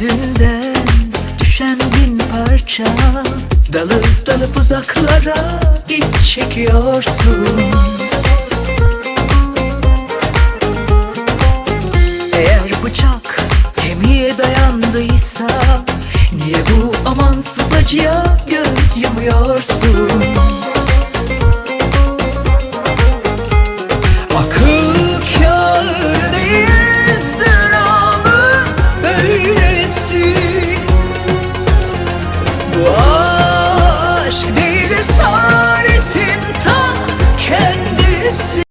yüzünden düşen bin parça Dalıp dalıp uzaklara iç çekiyorsun. Eğer bıçak kemiğe dayandıysa Niye bu amansız acıya göz yumuyorsun?